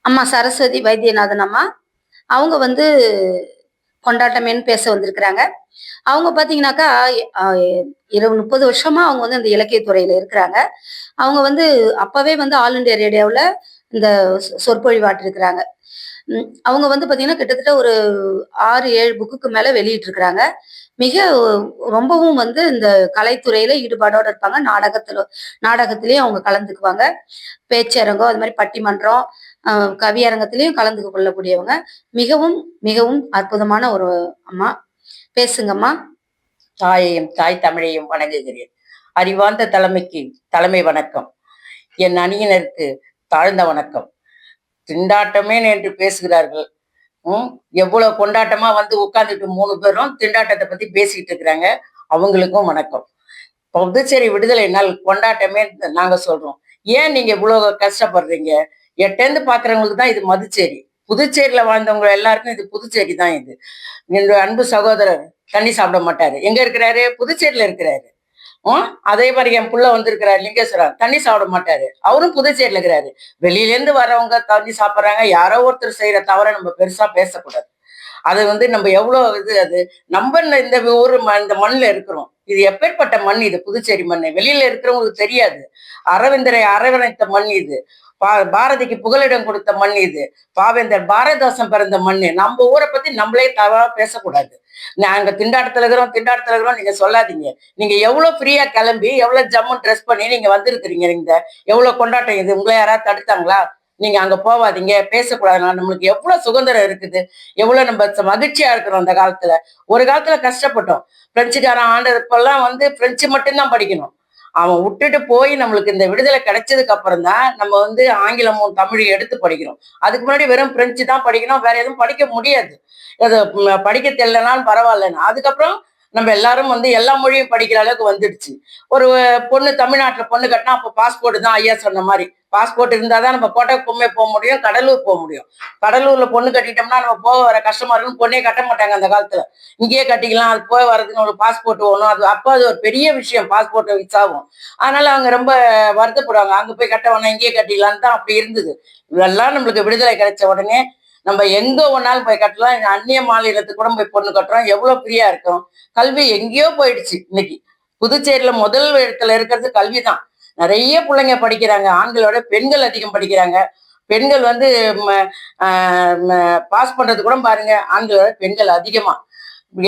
அம்மா சரஸ்வதி வைத்தியநாதன் அம்மா. அவங்க வந்து கொண்டாட்டமேன்னு பேச வந்திருக்கிறாங்க. அவங்க பார்த்தீங்கன்னாக்கா இருபது முப்பது வருஷமா அவங்க வந்து இந்த இலக்கியத்துறையில இருக்கிறாங்க. அவங்க வந்து அப்பவே வந்து ஆல் இண்டியா ரேடியோவில் இந்த சொ- அவங்க வந்து பார்த்தீங்கன்னா கிட்டத்தட்ட ஒரு ஆறு ஏழு புக்குக்கு மேலே வெளியிட்டிருக்கிறாங்க. மிக ரொம்பவும் வந்து இந்த கலைத்துறையில ஈடுபாடோட இருப்பாங்க. நாடகத்துல நாடகத்திலயும் அவங்க கலந்துக்குவாங்க. பேச்சரங்கம் அது மாதிரி பட்டிமன்றம் கவியரங்கத்திலையும் கலந்து கொள்ளக்கூடியவங்க. மிகவும் மிகவும் அற்புதமான ஒரு அம்மா. பேசுங்கம்மா. தாயையும் தாய் தமிழையும் வணங்குகிறேன். அறிவார்ந்த தலைமைக்கு தலைமை வணக்கம். என் அணியினருக்கு தாழ்ந்த வணக்கம். திண்டாட்டமே என்று பேசுகிறார்கள். எவ்வளவு கொண்டாட்டமா வந்து உட்கார்ந்துட்டு மூணு பேரும் திண்டாட்டத்தை பத்தி பேசிக்கிட்டு இருக்கிறாங்க. அவங்களுக்கும் வணக்கம். புதுச்சேரி விடுதலை நாள் கொண்டாட்டமே நாங்க சொல்றோம். ஏன் நீங்க இவ்வளவு கஷ்டப்படுறீங்க? எட்டேந்து பாக்குறவங்களுக்கு தான் இது மதுச்சேரி. புதுச்சேரியில வாழ்ந்தவங்க எல்லாருக்கும் இது புதுச்சேரி தான் இது. என்னோட அன்பு சகோதரர் தண்ணி சாப்பிட மாட்டாரு. எங்க இருக்கிறாரு? புதுச்சேரியில இருக்கிறாரு. அதே மாதிரி என் புள்ள வந்திருக்கிறாரு லிங்கேஸ்வரர். தண்ணி சாப்பிட மாட்டாரு. அவரும் புதுச்சேரியில இருக்கிறாரு. வெளியில இருந்து வர்றவங்க தண்ணி சாப்பிட்றாங்க. யாரோ ஒருத்தர் செய்யற தவிர நம்ம பெருசா பேசக்கூடாது. அது வந்து நம்ம எவ்வளவு இது அது? நம்ம இந்த- ஊர் இந்த மண்ணுல இருக்கிறோம். இது எப்பேற்பட்ட மண் இது? புதுச்சேரி மண் வெளியில இருக்கிறவங்களுக்கு தெரியாது. அரவிந்தரை அரவணைத்த மண் இது. பா- பாரதிக்கு புகலிடம் கொடுத்த மண் இது. பாவேந்தர் பாரதாசன் பிறந்த மண் நம்ம ஊரை பத்தி நம்மளே தவறா பேசக்கூடாது. நாங்க திண்டாட்டத்துல இருக்கிறோம் திண்டாட்டத்துல இருக்கிறோம் நீங்க சொல்லாதீங்க. நீங்க எவ்வளவு ஃப்ரீயா கிளம்பி எவ்வளவு ஜம்மு ட்ரெஸ் பண்ணி நீங்க வந்திருக்கிறீங்க இந்த எவ்வளவு கொண்டாட்டம் இது? உங்களை யாராவது தடுத்தாங்களா? நீங்க அங்க போவாதீங்க பேசக்கூடாது நம்மளுக்கு எவ்வளவு சுதந்திரம் இருக்குது? எவ்வளவு நம்ம மகிழ்ச்சியா இருக்கிறோம் அந்த காலத்துல? ஒரு காலத்துல கஷ்டப்பட்டோம். பிரெஞ்சுக்காரன் ஆண்டப்பெல்லாம் வந்து பிரெஞ்சு மட்டும்தான் படிக்கணும். அவன் விட்டுட்டு போய் நம்மளுக்கு இந்த விடுதலை கிடைச்சதுக்கு அப்புறம் தான் நம்ம வந்து ஆங்கிலமும் தமிழையும் எடுத்து படிக்கிறோம் அதுக்கு முன்னாடி வெறும் பிரெஞ்சு தான் படிக்கணும் வேற எதுவும் படிக்க முடியாது. அது படிக்க தெரியலனாலும் பரவாயில்லன்னு. அதுக்கப்புறம் நம்ம எல்லாரும் வந்து எல்லா மொழியும் படிக்கிற அளவுக்கு வந்துடுச்சு. ஒரு பொண்ணு தமிழ்நாட்டில் பொண்ணு கட்டினா அப்போ பாஸ்போர்ட் தான் ஐயா சொன்ன மாதிரி. பாஸ்போர்ட் இருந்தால் தான் நம்ம கோட்டை பொம்மை போக முடியும் கடலூர் போக முடியும். கடலூரில் பொண்ணு கட்டிட்டோம்னா நம்ம போக வர கஷ்டமா இருக்கும் பொண்ணே கட்ட மாட்டாங்க அந்த காலத்தில். இங்கேயே கட்டிக்கலாம் அது போய் வரதுன்னு ஒரு பாஸ்போர்ட் வேணும் அது அப்போ அது ஒரு பெரிய விஷயம் பாஸ்போர்ட் விசாகும் அதனால அவங்க ரொம்ப வருத்தப்படுவாங்க. அங்கே போய் கட்ட வேணாம் இங்கேயே கட்டிக்கலான்னு தான் அப்படி இருந்தது. இதெல்லாம் நம்மளுக்கு விடுதலை கிடைச்ச உடனே நம்ம எங்க ஒன்னாலும் போய் கட்டலாம்? அந்நிய மாநிலத்துக்கு கூட போய் பொண்ணு கட்டுறோம். எவ்வளவு ஃப்ரீயா இருக்கும்? கல்வி எங்கேயோ போயிடுச்சு இன்னைக்கு. புதுச்சேரியில முதல் இடத்துல இருக்கிறது கல்வி தான் நிறைய பிள்ளைங்க படிக்கிறாங்க. ஆண்களோட பெண்கள் அதிகம் படிக்கிறாங்க. பெண்கள் வந்து பாஸ் பண்றது கூட பாருங்க. ஆண்களோட பெண்கள் அதிகமா.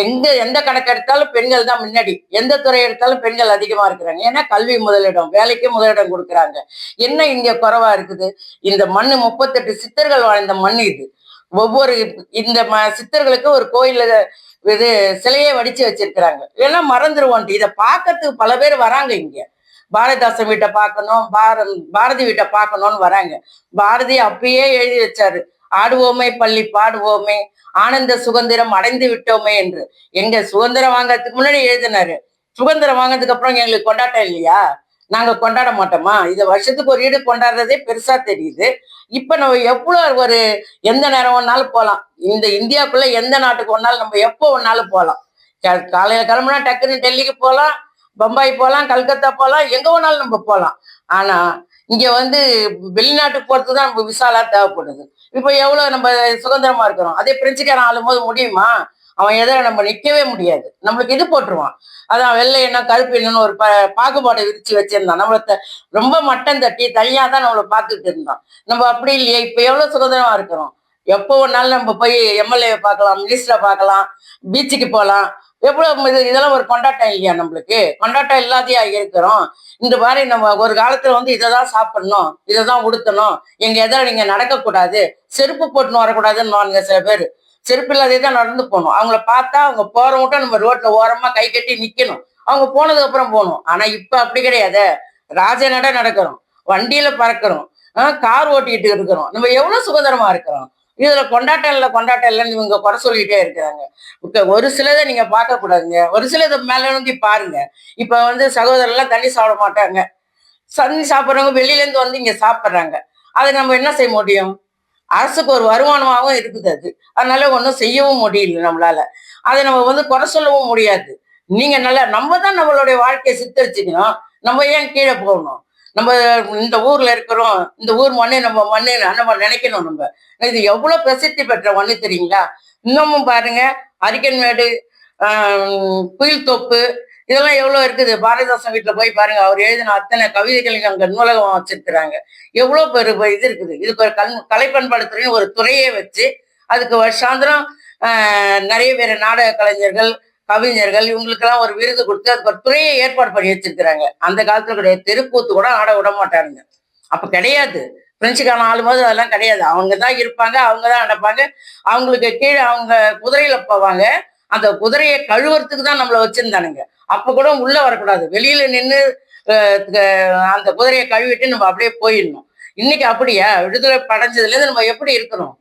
எங்க எந்த கணக்கு எடுத்தாலும் பெண்கள் தான் முன்னாடி. எந்த துறை எடுத்தாலும் பெண்கள் அதிகமா இருக்கிறாங்க. ஏன்னா கல்வி முதலிடம் வேலைக்கு முதலிடம் கொடுக்குறாங்க. என்ன இங்க குறைவா இருக்குது? இந்த மண்ணு முப்பத்தெட்டு சித்தர்கள் வாழ்ந்த மண் இது. ஒவ்வொரு இந்த ம- சித்தர்களுக்கு ஒரு கோயில்ல இது சிலையே வடிச்சு வச்சிருக்கிறாங்க. இதெல்லாம் மறந்துருவோன்ட்டு இதை பார்க்கறதுக்கு பல பேர் வராங்க இங்க. பாரதிதாசன் வீட்டை பார்க்கணும் பார பாரதி வீட்டை பார்க்கணும்னு வராங்க. பாரதி அப்பயே எழுதி வச்சாரு. ஆடுவோமே பள்ளி பாடுவோமே. ஆனந்த சுதந்திரம் அடைந்து விட்டோமே என்று. எங்க சுதந்திரம் வாங்கறதுக்கு முன்னாடி எழுதினாரு. சுதந்திரம் வாங்கினதுக்கு அப்புறம் எங்களுக்கு கொண்டாட்டம் இல்லையா? நாங்க கொண்டாட மாட்டோமா? இதை வருஷத்துக்கு ஒரு ஈடு கொண்டாடுறதே பெருசா தெரியுது. இப்ப நம்ம எவ்வளவு ஒரு எந்த நேரம் வேணாலும் போகலாம் இந்த இந்தியாக்குள்ள எந்த நாட்டுக்கு வேணாலும் நம்ம எப்போ வேணாலும் போகலாம் காலையில் காலையில கிளம்புனா டக்குன்னு டெல்லிக்கு போகலாம் பம்பாய் போகலாம் கல்கத்தா போகலாம் எங்க வேணாலும் நம்ம போகலாம் ஆனா இங்க வந்து வெளிநாட்டுக்கு போறதுக்கு தான் நம்ம விசாலா தேவைப்படுது. இப்போ எவ்வளவு நம்ம சுதந்திரமா இருக்கிறோம். அதே பிரெஞ்சுக்காரன் ஆளும் போது முடியுமா? அவன் எதிர நம்ம நிற்கவே முடியாது. நம்மளுக்கு இது போட்டுருவான். அதான் வெள்ளை எண்ணம் கருப்பு என்னன்னு ஒரு ப பாகுபாடை விரிச்சு வச்சிருந்தான். நம்மள ரொம்ப மட்டம் தட்டி தனியாக தான் நம்மளை பார்த்துட்டு இருந்தான். நம்ம அப்படி இல்லையே இப்ப எவ்வளவு சுதந்திரமா இருக்கிறோம்? எப்போ வேணாலும் நம்ம போய் எம்எல்ஏ பார்க்கலாம் மினிஸ்டரை பார்க்கலாம் பீச்சுக்கு போகலாம் எவ்வளவு இது இதெல்லாம் ஒரு கொண்டாட்டம் இல்லையா நம்மளுக்கு? கொண்டாட்டம் இல்லாதையா இருக்கிறோம். இந்த மாதிரி நம்ம ஒரு காலத்துல வந்து இதை தான் சாப்பிடணும் இதை தான் உடுத்தணும். எங்க எதிர நீங்கள் நடக்கக்கூடாது. செருப்பு போட்டுன்னு வரக்கூடாதுன்னு சில பேர். செருப்பு இல்லாதே தான் நடந்து போகணும். அவங்கள பார்த்தா அவங்க போறவங்க நம்ம ரோட்ல ஓரமா கை கட்டி நிக்கணும். அவங்க போனதுக்கு அப்புறம் போகணும். ஆனா இப்ப அப்படி கிடையாது. ராஜ நட நடக்கிறோம். வண்டியில பறக்கிறோம். ஆஹ் கார் ஓட்டிட்டு இருக்கிறோம். நம்ம எவ்வளவு சுதந்திரமா இருக்கிறோம். இதுல கொண்டாட்டம் இல்லை கொண்டாட்டம் இல்லைன்னு இவங்க குறை சொல்லிட்டே இருக்கிறாங்க. ஒரு சிலதை நீங்க பார்க்க கூடாதுங்க. ஒரு சிலதை மேல நோக்கி பாருங்க. இப்ப வந்து சகோதரர்லாம் தண்ணி சாப்பிட மாட்டாங்க. தண்ணி சாப்பிட்றவங்க வெளியில இருந்து வந்து இங்க சாப்பிட்றாங்க. அதை நம்ம என்ன செய்ய முடியும்? அரசுக்கு ஒரு வருமானமாகவும் இருக்குது அது. அதனால ஒன்றும் செய்யவும் முடியல நம்மளால. அதை நம்ம வந்து குறை சொல்லவும் முடியாது. நீங்க நல்லா நம்ம தான் நம்மளுடைய வாழ்க்கையை சித்தரிச்சுக்கணும். நம்ம ஏன் கீழே போகணும்? நம்ம இந்த ஊர்ல இருக்கிறோம். இந்த ஊர் மண்ணு நம்ம மண்ணு நம்ம நினைக்கணும் நம்ம. இது எவ்வளவு பிரசித்தி பெற்ற மண்ணு தெரியுங்களா? இன்னமும் பாருங்க அரிக்கன்மேடு ஆஹ், குயில் தொப்பு இதெல்லாம் எவ்வளவு இருக்குது? பாரதிதாசன் வீட்டுல போய் பாருங்க அவர் எழுதின அத்தனை கவிதைகள் அங்க நூலகம் வச்சிருக்கிறாங்க. எவ்வளவு பெரு இது இருக்குது. இதுக்கு ஒரு கண் கலை பண்பாடுத்துறைன்னு ஒரு துறையே வச்சு அதுக்கு வருஷாந்திரம் நிறைய பேர் நாடக கலைஞர்கள் கவிஞர்கள் இவங்களுக்கெல்லாம் ஒரு விருது கொடுத்து அதுக்கு ஒரு துறையை ஏற்பாடு பண்ணி வச்சிருக்கிறாங்க. அந்த காலத்துல கிடையாது தெருக்கூத்து கூட ஆட விட மாட்டாருங்க அப்ப கிடையாது. பிரெஞ்சுக்கான ஆளும்போது அதெல்லாம் கிடையாது. அவங்க தான் இருப்பாங்க அவங்க தான் நடப்பாங்க. அவங்களுக்கு கீழே அவங்க குதிரையில போவாங்க. அந்த குதிரையை கழுவுறதுக்கு தான் நம்மள வச்சிருந்தானுங்க. அப்ப கூட உள்ள வரக்கூடாது. வெளியில நின்று அந்த குதிரையை கழுவிட்டு நம்ம அப்படியே போயிடணும். இன்னைக்கு அப்படியா? விடுதலை படைஞ்சதுல இருந்து நம்ம எப்படி இருக்கிறோம்?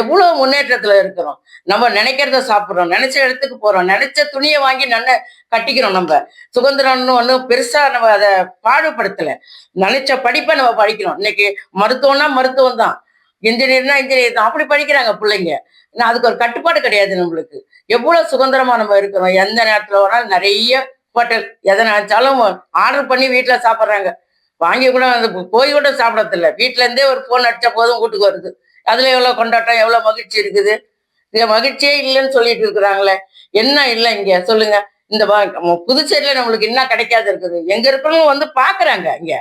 எவ்வளவு முன்னேற்றத்துல இருக்கிறோம்? நம்ம நினைக்கிறத சாப்பிடுறோம். நினைச்ச இடத்துக்கு போறோம். நினைச்ச துணியை வாங்கி நல்ல கட்டிக்கிறோம் நம்ம. சுதந்திரம்னு ஒன்றும் பெருசா நம்ம அதை பாடுபடுத்தல. நினைச்ச படிப்பை நம்ம படிக்கிறோம். இன்னைக்கு மருத்துவம்னா மருத்துவம் தான் இன்ஜினியர்னா இன்ஜினியர் தான். அப்படி படிக்கிறாங்க பிள்ளைங்க. ஏன்னா அதுக்கு ஒரு கட்டுப்பாடு கிடையாது நம்மளுக்கு. எவ்வளோ சுதந்திரமா நம்ம இருக்கிறோம். எந்த நேரத்தில் வேணாலும் நிறைய ஹோட்டல் எதை நினச்சாலும் ஆர்டர் பண்ணி வீட்டில் சாப்பிட்றாங்க. வாங்கி கூட அந்த போய் கூட சாப்பிடறதில்ல. வீட்டிலேருந்தே ஒரு ஃபோன் அடித்தா போதும் வீட்டுக்கு வருது. அதில் எவ்வளோ கொண்டாட்டம் எவ்வளோ மகிழ்ச்சி இருக்குது? இங்க மகிழ்ச்சியே இல்லைன்னு சொல்லிட்டு இருக்கிறாங்களே. என்ன இல்லை இங்கே? சொல்லுங்க. இந்த புதுச்சேரியில் நம்மளுக்கு என்ன கிடைக்காது இருக்குது. எங்கே இருக்கிறவங்க வந்து பார்க்குறாங்க இங்கே.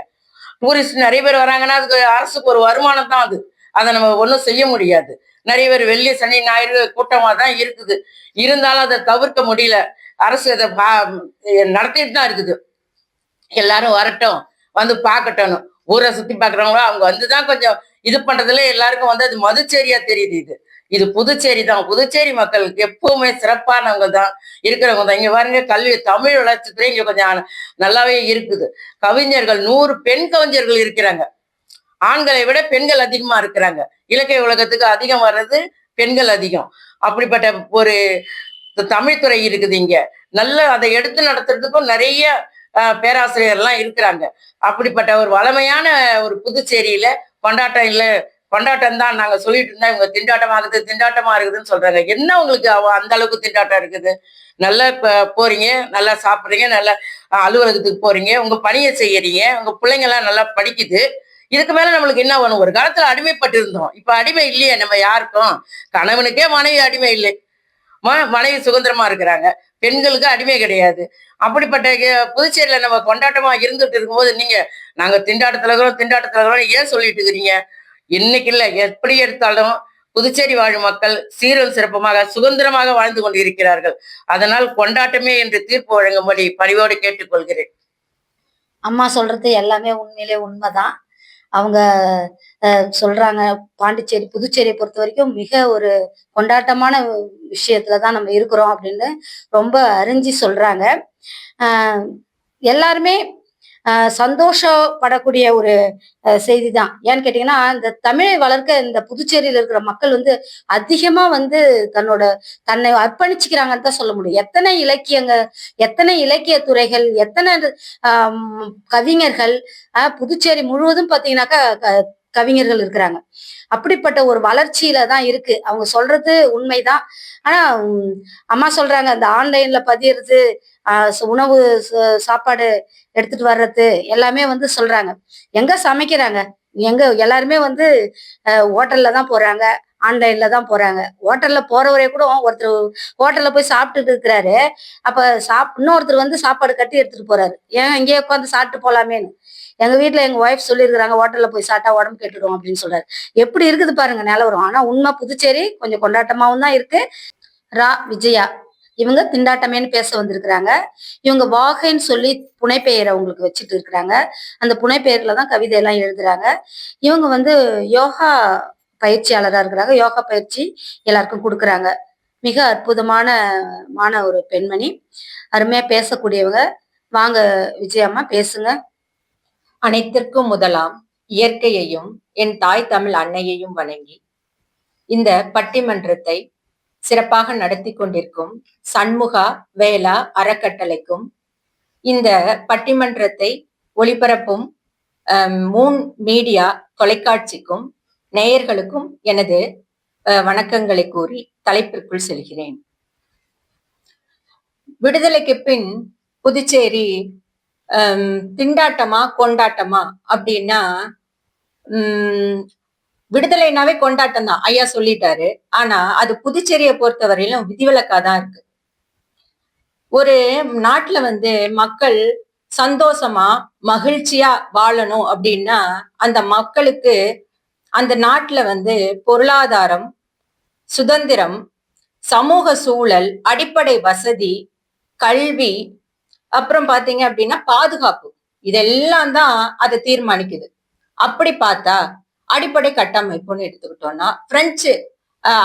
டூரிஸ்ட் நிறைய பேர் வராங்கன்னா அதுக்கு அரசுக்கு ஒரு வருமானம் தான் அது. அதை நம்ம ஒன்றும் செய்ய முடியாது. நிறைய பேர் வெள்ளி சனி ஞாயிறு கூட்டமாக தான் இருக்குது. இருந்தாலும் அதை தவிர்க்க முடியல. அரசு அதை பா- நடத்திட்டு தான் இருக்குது. எல்லாரும் வரட்டும் வந்து பார்க்கட்டும். ஊரை சுற்றி பார்க்குறவங்களோ அவங்க வந்து தான் கொஞ்சம் இது பண்ணுறதுல எல்லாருக்கும் வந்து அது மதுச்சேரியா தெரியுது இது. இது புதுச்சேரி தான். புதுச்சேரி மக்களுக்கு எப்பவுமே சிறப்பானவங்க தான். இருக்கிறவங்க தான். இங்க பாருங்க கல்வி தமிழ் வளர்ச்சித்துறை இங்க கொஞ்சம் நல்லாவே இருக்குது. கவிஞர்கள் நூறு பெண் கவிஞர்கள் இருக்கிறாங்க. ஆண்களை விட பெண்கள் அதிகமா இருக்கிறாங்க. இலக்கிய உலகத்துக்கு அதிகம் வர்றது பெண்கள் அதிகம். அப்படிப்பட்ட ஒரு தமிழ்துறை இருக்குது இங்க. நல்ல அதை எடுத்து நடத்துறதுக்கும் நிறைய பேராசிரியர்லாம் இருக்கிறாங்க. அப்படிப்பட்ட ஒரு வளமையான ஒரு புதுச்சேரியில கொண்டாட்டம் இல்லை கொண்டாட்டம் தான் நாங்க சொல்லிட்டு இருந்தா இவங்க திண்டாட்டமா இருக்குது திண்டாட்டமா இருக்குதுன்னு சொல்றாங்க. என்ன உங்களுக்கு அந்த அளவுக்கு திண்டாட்டம் இருக்குது? நல்லா இப்போ போறீங்க நல்லா சாப்பிடுறீங்க நல்லா அலுவலகத்துக்கு போறீங்க உங்க பணியை செய்யறீங்க உங்க பிள்ளைங்க எல்லாம் நல்லா படிக்குது. இதுக்கு மேல நம்மளுக்கு என்ன வேணும்? ஒரு காலத்துல அடிமைப்பட்டிருந்தோம். இப்ப அடிமை இல்லையே நம்ம யாருக்கும்? கணவனுக்கே மனைவி அடிமை இல்லை. ம- மனைவி சுதந்திரமா இருக்கிறாங்க. பெண்களுக்கு அடிமை கிடையாது. அப்படிப்பட்ட புதுச்சேரியில நம்ம கொண்டாட்டமா இருந்துட்டு இருக்கும்போது நீங்க நாங்க திண்டாட்டத்துல இருக்கிறோம் திண்டாட்டத்துல இருக்கிறோம் ஏன் சொல்லிட்டு இருக்கிறீங்க? இன்னைக்கு இல்ல. எப்படி எடுத்தாலும் புதுச்சேரி வாழும் மக்கள் சீரும் சிறப்புமாக சுதந்திரமாக வாழ்ந்து கொண்டிருக்கிறார்கள். அதனால் கொண்டாட்டமே என்று தீர்ப்பு வழங்கும்படி பணிவோடு கேட்டுக்கொள்கிறேன். அம்மா சொல்றது எல்லாமே உண்மையிலே உண்மைதான். அவங்க சொல்றாங்க பாண்டிச்சேரி புதுச்சேரியை பொறுத்த வரைக்கும் மிக ஒரு கொண்டாட்டமான விஷயத்துல தான் நம்ம இருக்கிறோம் அப்படின்னு ரொம்ப அறிஞ்சு சொல்றாங்க. எல்லாருமே சந்தோஷப்படக்கூடிய ஒரு செய்தி தான் ஏன்னு கேட்டீங்கன்னா இந்த தமிழை வளர்க்க இந்த புதுச்சேரியில இருக்கிற மக்கள் வந்து அதிகமா வந்து தன்னோட தன்னை அர்ப்பணிச்சுக்கிறாங்கன்னு தான் சொல்ல முடியும். எத்தனை இலக்கியங்க எத்தனை இலக்கிய துறைகள் எத்தனை கவிஞர்கள் புதுச்சேரி முழுவதும் பாத்தீங்கன்னாக்கா கவிஞர்கள் இருக்கிறாங்க. அப்படிப்பட்ட ஒரு வளர்ச்சியில தான் இருக்கு. அவங்க சொல்றது உண்மைதான். ஆனா அம்மா சொல்றாங்க அந்த ஆன்லைன்ல பதியறது ச- உணவு ச- சாப்பாடு எடுத்துட்டு வர்றது எல்லாமே வந்து சொல்றாங்க. எங்க சமைக்கிறாங்க? எங்க எல்லாருமே வந்து ஹோட்டல்ல தான் போறாங்க. ஆன்லைன்ல தான் போறாங்க. ஹோட்டல்ல போறவரே கூட ஒருத்தர் ஹோட்டல்ல போய் சாப்பிட்டுட்டு இருக்கிறாரு. அப்ப சாப் இன்னொருத்தர் வந்து சாப்பாடு கட்டி எடுத்துட்டு போறாரு. ஏன் இங்கேயே உட்காந்து சாப்பிட்டு போலாமேன்னு. எங்க வீட்டுல எங்க ஒய்ஃப் சொல்லியிருக்கிறாங்க ஹோட்டல்ல போய் சாப்பிட்டா உடம்பு கெட்டுடும் அப்படின்னு சொல்றாரு. எப்படி இருக்குது பாருங்க நிலவரம். ஆனா உண்மை புதுச்சேரி கொஞ்சம் கொண்டாட்டமாவும் தான் இருக்கு. ரா விஜயா இவங்க திண்டாட்டமேன்னு பேச வந்திருக்கிறாங்க. இவங்க வாகைன்னு சொல்லி புனைப்பெயரை அவங்களுக்கு வச்சுட்டு இருக்கிறாங்க. அந்த புனைப்பெயர்ல தான் கவிதை எல்லாம் எழுதுறாங்க. இவங்க வந்து யோகா பயிற்சியாளராக இருக்கிறாங்க. யோகா பயிற்சி எல்லாருக்கும் கொடுக்குறாங்க. மிக அற்புதமான மான ஒரு பெண்மணி. அருமையா பேசக்கூடியவங்க. வாங்க விஜயம்மா பேசுங்க. அனைத்திற்கும் முதலாம் இயற்கையையும் என் தாய் தமிழ் அன்னையையும் வணங்கி இந்த பட்டிமன்றத்தை சிறப்பாக நடத்தி கொண்டிருக்கும் சண்முகா வேளா அறக்கட்டளைக்கும் இந்த பட்டிமன்றத்தை ஒளிபரப்பும் மூன் மீடியா தொலைக்காட்சிக்கும் நேயர்களுக்கும் எனது வணக்கங்களை கூறி தலைப்பிற்குள் செல்கிறேன். விடுதலைக்கு பின் புதுச்சேரி திண்டாட்டமா கொண்டாட்டமா அப்படின்னா உம் விடுதலைனாவே கொண்டாட்டம் தான். ஐயா சொல்லிட்டாரு. ஆனா அது புதுச்சேரியை பொறுத்தவரையிலும் விதிவிலக்கா தான் இருக்கு. ஒரு நாட்டுல வந்து மக்கள் சந்தோஷமா மகிழ்ச்சியா வாழணும் அப்படின்னா அந்த மக்களுக்கு அந்த நாட்டுல வந்து பொருளாதாரம் சுதந்திரம் சமூக சூழல் அடிப்படை வசதி கல்வி அப்புறம் பாத்தீங்க அப்படின்னா பாதுகாப்பு. இதெல்லாம் தான் அதை தீர்மானிக்குது. அப்படி பார்த்தா அடிப்படை கட்டமைப்புன்னு எடுத்துக்கிட்டோம்னா பிரெஞ்சு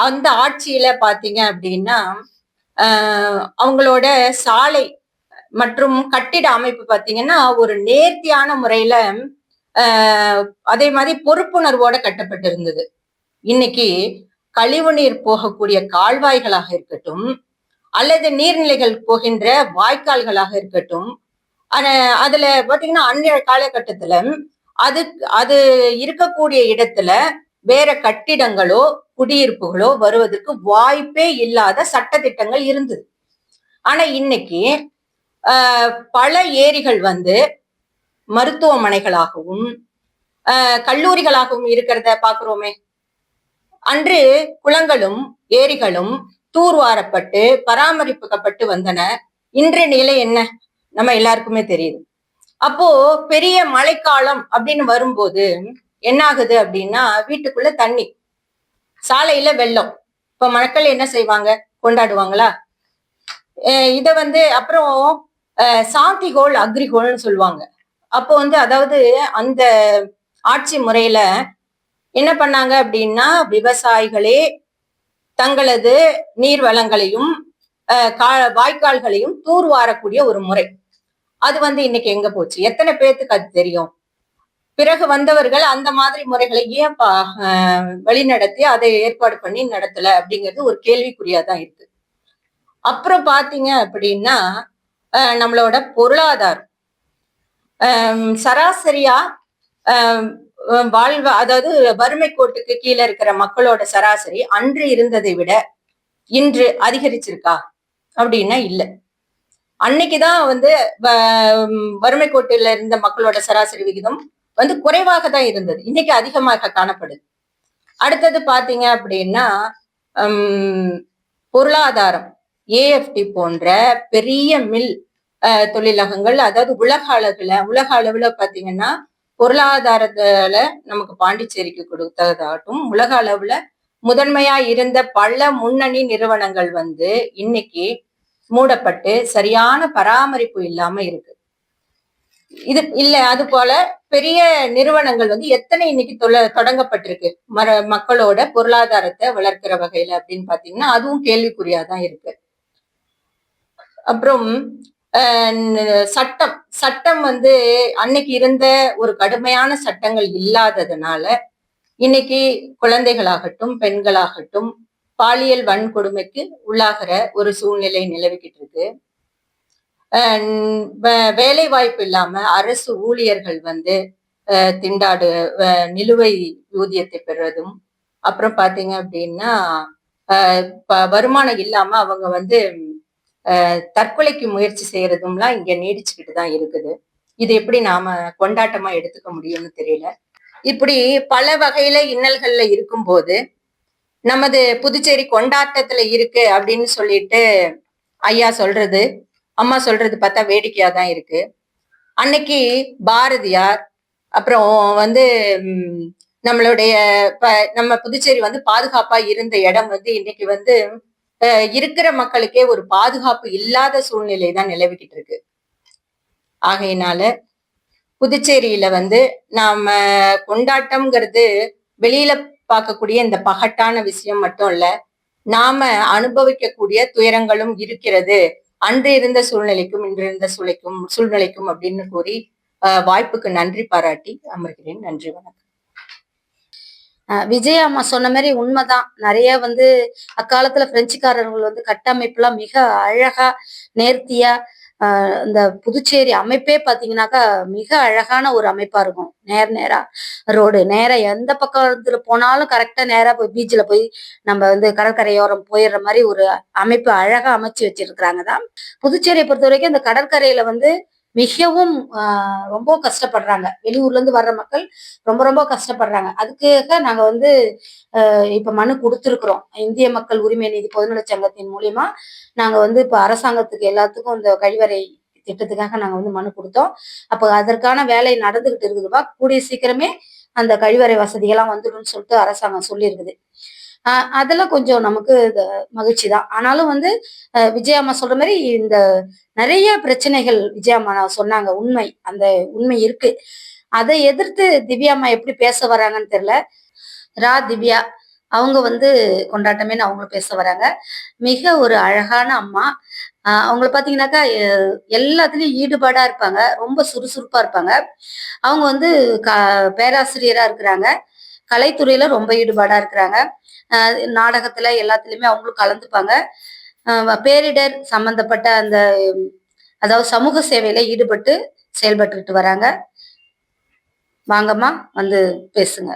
அந்த ஆட்சியில பாத்தீங்க அப்படின்னா அவங்களோட சாலை மற்றும் கட்டிட அமைப்பு பாத்தீங்கன்னா ஒரு நேர்த்தியான முறையில அதே மாதிரி பொறுப்புணர்வோட கட்டப்பட்டிருந்தது. இன்னைக்கு கழிவு நீர் போகக்கூடிய கால்வாய்களாக இருக்கட்டும் அல்லது நீர்நிலைகள் போகின்ற வாய்க்கால்களாக இருக்கட்டும் ஆனா- அதுல பாத்தீங்கன்னா அன்றைய காலகட்டத்துல அது அது இருக்கக்கூடிய இடத்துல வேற கட்டிடங்களோ குடியிருப்புகளோ வருவதற்கு வாய்ப்பே இல்லாத சட்டதிட்டங்கள் இருந்தது. ஆனா இன்னைக்கு ஆஹ், பல ஏரிகள் வந்து மருத்துவமனைகளாகவும் ஆஹ், கல்லூரிகளாகவும் இருக்கிறத பாக்குறோமே. அன்று குளங்களும் ஏரிகளும் தூர்வாரப்பட்டு பராமரிப்புக்கப்பட்டு வந்தன. இன்றைய நிலை என்ன? நம்ம எல்லாருக்குமே தெரியுது. அப்போ பெரிய மழைக்காலம் அப்படின்னு வரும்போது என்ன ஆகுது அப்படின்னா வீட்டுக்குள்ள தண்ணி சாலையில வெள்ளம். இப்ப மக்கள் என்ன செய்வாங்க? கொண்டாடுவாங்களா? இத வந்து அப்புறம் சாந்திகோள் அக்ரிகோள்னு சொல்லுவாங்க. அப்போ வந்து அதாவது அந்த ஆட்சி முறையில என்ன பண்ணாங்க அப்படின்னா விவசாயிகளே தங்களது நீர் வளங்களையும் அஹ் கா- வாய்க்கால்களையும் தூர்வாரக்கூடிய ஒரு முறை. அது வந்து இன்னைக்கு எங்க போச்சு? எத்தனை பேர்த்துக்கு அது தெரியும்? பிறகு வந்தவர்கள் அந்த மாதிரி முறைகளை ஏன் பா- வழிநடத்தி அதை ஏற்பாடு பண்ணி நடத்தல அப்படிங்கிறது ஒரு கேள்விக்குறியா தான் இருக்கு. அப்புறம் பாத்தீங்க அப்படின்னா நம்மளோட பொருளாதாரம். ஆஹ் சராசரியா ஆஹ் வாழ்வ அதாவது வறுமை கோட்டுக்கு கீழே இருக்கிற மக்களோட சராசரி அன்று இருந்ததை விட இன்று அதிகரிச்சிருக்கா? அப்படின்னா இல்லை. அன்னைக்குதான் வந்து வ- வறுமை கோட்டில இருந்த மக்களோட சராசரி விகிதம் வந்து குறைவாக தான் இருந்தது. இன்னைக்கு அதிகமாக காணப்படுது. அடுத்தது பாத்தீங்க அப்படின்னா ஹம், பொருளாதாரம். ஏஎஃப்டி போன்ற பெரிய மில் அஹ், தொழிலகங்கள் அதாவது உலக அளவுல உலக அளவுல பாத்தீங்கன்னா பொருளாதாரத்துல நமக்கு பாண்டிச்சேரிக்கு கொடுத்ததாகட்டும் உலக அளவுல முதன்மையா இருந்த பல முன்னணி நிறுவனங்கள் வந்து இன்னைக்கு மூடப்பட்டு சரியான பராமரிப்பு இல்லாம இருக்கு. இது இல்ல அது போல பெரிய நிறுவனங்கள் வந்து எத்தனை இன்னைக்கு தொலை தொடங்கப்பட்டிருக்கு? மர மக்களோட பொருளாதாரத்தை வளர்க்கிற வகையில அப்படின்னு பாத்தீங்கன்னா அதுவும் கேள்விக்குறியாதான் இருக்கு. அப்புறம் சட்டம். சட்டம் வந்து அன்னைக்கு இருந்த ஒரு கடுமையான சட்டங்கள் இல்லாததுனால இன்னைக்கு குழந்தைகளாகட்டும் பெண்களாகட்டும் பாலியல் வன்கொடுமைக்கு உள்ளாகிற ஒரு சூழ்நிலை நிலவிக்கிட்டு இருக்கு. அஹ் வேலை வாய்ப்பு இல்லாம அரசு ஊழியர்கள் வந்து திண்டாடு நிலுவை ஊதியத்தை பெறுவதும் அப்புறம் பாத்தீங்க அப்படின்னா வருமானம் இல்லாம அவங்க வந்து தற்கொலைக்கு முயற்சி செய்யறதும்லாம் இங்க நீடிச்சுக்கிட்டு தான் இருக்குது. இது எப்படி நாம கொண்டாட்டமா எடுத்துக்க முடியும்னு தெரியல. இப்படி பல வகையில இன்னல்கள்ல இருக்கும்போது நமது புதுச்சேரி கொண்டாட்டத்துல இருக்கு அப்படின்னு சொல்லிட்டு ஐயா சொல்றது அம்மா சொல்றது பார்த்தா வேடிக்கையா தான் இருக்கு. அன்னைக்கு பாரதியார் அப்புறம் வந்து நம்மளுடைய நம்ம புதுச்சேரி வந்து பாதுகாப்பா இருந்த இடம் வந்து இன்னைக்கு வந்து இருக்கிற மக்களுக்கே ஒரு பாதுகாப்பு இல்லாத சூழ்நிலை தான் நிலவிக்கிட்டு இருக்கு. ஆகையினால புதுச்சேரியில வந்து நாம கொண்டாட்டம்ங்கிறது வெளியில பார்க்கக்கூடிய இந்த பகட்டான விஷயம் மட்டும் இல்ல நாம அனுபவிக்கக்கூடிய துயரங்களும் இருக்கிறது. அன்று இருந்த சூழ்நிலைக்கும் இன்று இருந்த சூழ்நிலைக்கும் சூழ்நிலைக்கும் அப்படின்னு கூறி வாய்ப்புக்கு நன்றி பாராட்டி அமர்கிறேன். நன்றி வணக்கம். விஜய் அம்மா சொன்ன மாதிரி உண்மைதான். நிறைய வந்து அக்காலத்துல பிரெஞ்சுக்காரர்கள் வந்து கட்டமைப்புலாம் மிக அழகா நேர்த்தியா இந்த புதுச்சேரி அமைப்பே பாத்தீங்கன்னாக்கா மிக அழகான ஒரு அமைப்பா இருக்கும். நேர் நேரா ரோடு நேரா எந்த பக்கத்துல போனாலும் கரெக்டா நேரா போய் பீச்சில் போய் நம்ம வந்து கடற்கரையோரம் போயிடுற மாதிரி ஒரு அமைப்பு அழகா அமைச்சு வச்சிருக்கிறாங்க தான். புதுச்சேரியை பொறுத்த வரைக்கும் இந்த கடற்கரையில வந்து மிகவும் ரொம்ப கஷ்டப்படுறாங்க. வெளியூர்லேருந்து வர்ற மக்கள் ரொம்ப ரொம்ப கஷ்டப்படுறாங்க. அதுக்காக நாங்கள் வந்து இப்போ மனு கொடுத்துருக்குறோம். இந்திய மக்கள் உரிமை நீதி பொதுநலச் சங்கத்தின் மூலியமா நாங்கள் வந்து இப்போ அரசாங்கத்துக்கு எல்லாத்துக்கும் இந்த கழிவறை திட்டத்துக்காக நாங்கள் வந்து மனு கொடுத்தோம். அப்போ அதற்கான வேலை நடந்துகிட்டு இருக்குதுப்பா கூடிய சீக்கிரமே அந்த கழிவறை வசதிகள்லாம் வந்துடும்னு சொல்லிட்டு அரசாங்கம் சொல்லியிருக்குது. அதெல்லாம் கொஞ்சம் நமக்கு மகிழ்ச்சி தான் ஆனாலும் வந்து அஹ் சொல்ற மாதிரி இந்த நிறைய பிரச்சனைகள் விஜயம்மா நான் சொன்னாங்க உண்மை. அந்த உண்மை இருக்கு. அதை எதிர்த்து திவ்யாம்மா எப்படி பேச வராங்கன்னு தெரியல. ரா திவ்யா அவங்க வந்து கொண்டாட்டமேன்னு அவங்களும் பேச வராங்க. மிக ஒரு அழகான அம்மா. அவங்கள பார்த்தீங்கன்னாக்கா எ- ஈடுபாடாக இருப்பாங்க. ரொம்ப சுறுசுறுப்பாக இருப்பாங்க. அவங்க வந்து க பேராசிரியராக இருக்கிறாங்க. கலைத்துறையில ரொம்ப ஈடுபாடா இருக்கிறாங்க. நாடகத்துல எல்லாத்துலயுமே அவங்களும் கலந்துப்பாங்க. பேரிடர் சம்பந்தப்பட்ட அந்த அதாவது சமூக சேவையில ஈடுபட்டு செயல்பட்டுக்கிட்டு வராங்க. வாங்கம்மா வந்து பேசுங்க.